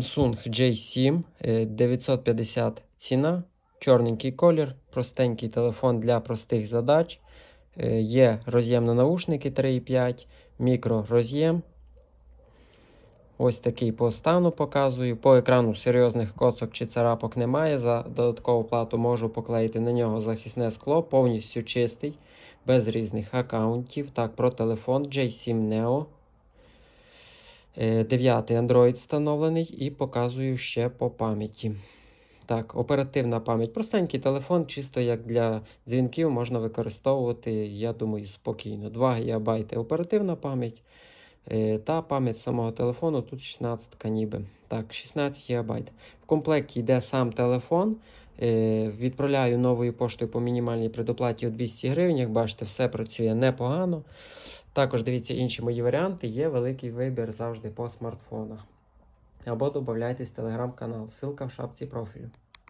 Samsung J7 е, 950 ціна, чорненький колір, простенький телефон для простих задач. Е, Є роз'єм на наушники 3,5, мікророз'єм. Ось такий по стану показую. По екрану серйозних коцок чи царапок немає. За додаткову плату можу поклеїти на нього захисне скло, повністю чистий, без різних аккаунтів. Так, про телефон J7 Neo. Е, Дев'ятий Android встановлений і показую ще по пам'яті. Так, оперативна пам'ять. Простенький телефон, чисто як для дзвінків можна використовувати, я думаю, спокійно. 2 ГБ оперативна пам'ять. Е, Та пам'ять самого телефону тут 16 ніби. Так, 16 ГБ. В комплекті йде сам телефон. Е, Відправляю новою поштою по мінімальній предоплаті у 200 гривень. Як бачите, все працює непогано. Також дивіться інші мої варіанти. Є великий вибір завжди по смартфонах. Або додайтесь в телеграм-канал. Ссылка в шапці профілю.